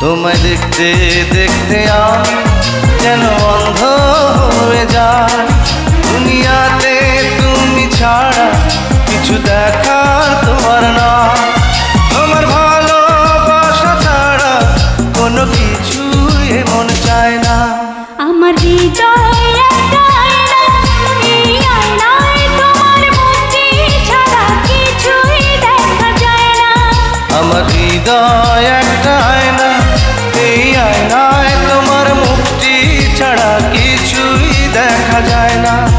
তোমায় দেখতে দেখতে আমি যেন অন্ধ হয়ে যাই দুনিয়াতে তুমি ছাড়া কিছু দেখার তোমার না। তোমার ভালোবাসা ছাড়া কোনো কিছু এমন চায় না। আমার হৃদয়ে যায় আমার হৃদয় একটা যায় না।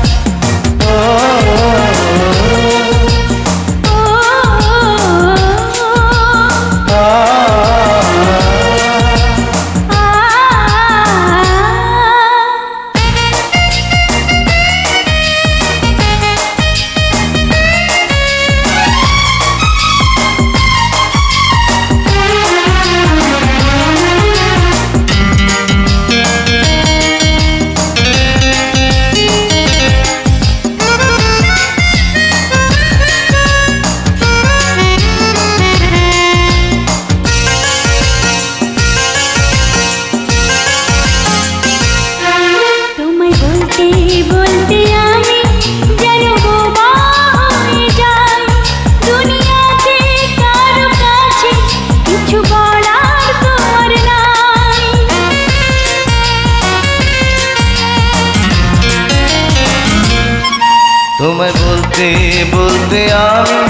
তোমায় বলতে বলতে আমি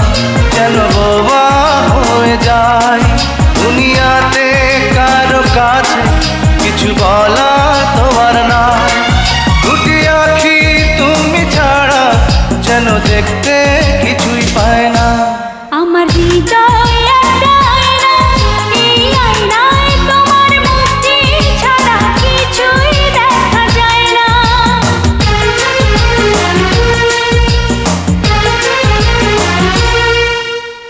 যেন বোবা হয়ে যাই দুনিয়াতে কারও কাছে কিছু বলা